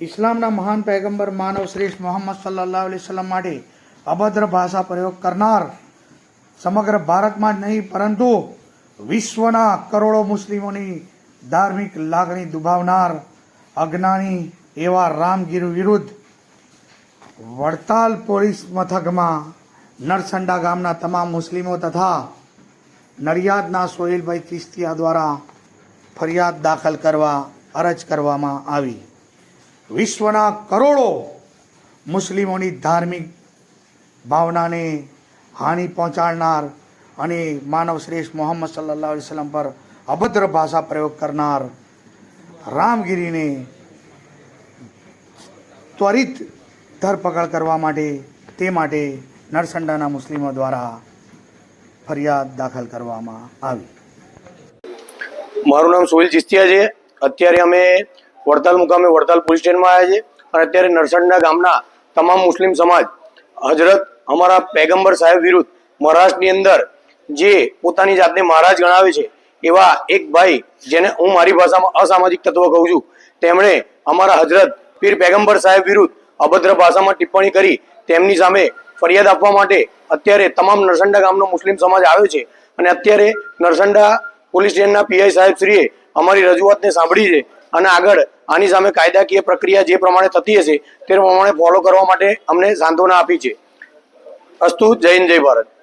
ઇસ્લામના મહાન પૈગંબર માનવ શ્રેષ્ઠ મોહમ્મદ સલ્લાહ અલી વસલ્લમ માટે અભદ્ર ભાષા પ્રયોગ કરનાર સમગ્ર ભારતમાં જ નહીં, પરંતુ વિશ્વના કરોડો મુસ્લિમોની ધાર્મિક લાગણી દુભાવનાર અજ્ઞાની એવા રામગીર વિરુદ્ધ વડતાલ પોલીસ મથકમાં નરસંડા ગામના તમામ મુસ્લિમો તથા નડિયાદના સોહેલભાઈ ચિસ્તિયા દ્વારા ફરિયાદ દાખલ કરવા અરજ કરવામાં આવી. વિશ્વના કરોડો મુસ્લિમોની ધાર્મિક ભાવનાને હાનિ પહોંચાડનાર અને માનવ શ્રેષ્ઠ મોહમ્મદ સલ્લા વસલમ પર અભદ્ર ભાષા પ્રયોગ કરનાર રામગીરીને ત્વરિત ધરપકડ કરવા માટે, તે માટે નરસંડાના મુસ્લિમો દ્વારા ફરિયાદ દાખલ કરવામાં આવી. મારું નામ સોહિલ ચિસ્તિયા છે. અત્યારે અમે વડતાલ મુકામે વડતાલ પોલીસ સ્ટેશનમાં આવ્યા છે અને અત્યારે નરસંડના ગામના તમામ મુસ્લિમ સમાજ હજરત અમારા પેગંબર સાહેબ વિરુદ્ધ મહારાષ્ટ્રની અંદર જે પોતાની જાતને મહારાજ ગણાવે છે એવા એક ભાઈ જેને હું મારી ભાષામાં અસામાજિક તત્વ કહું છું, તેમણે અમારા હજરત પીર પેગંબર સાહેબ વિરુદ્ધ અભદ્ર ભાષામાં ટિપ્પણી કરી તેમની સામે ફરિયાદ આપવા માટે અત્યારે તમામ નરસંડા ગામનો મુસ્લિમ સમાજ આવ્યો છે અને અત્યારે નરસંડા પોલીસ સ્ટેશનના પીઆઈ સાહેબ શ્રીએ અમારી રજૂઆતને સાંભળી છે અને આગળ આની સામે કાયદાકીય પ્રક્રિયા જે પ્રમાણે થતી હશે તે પ્રમાણે ફોલો કરવા માટે અમને સાંત્વના આપી છે. અસ્તુ, જય જય ભારત.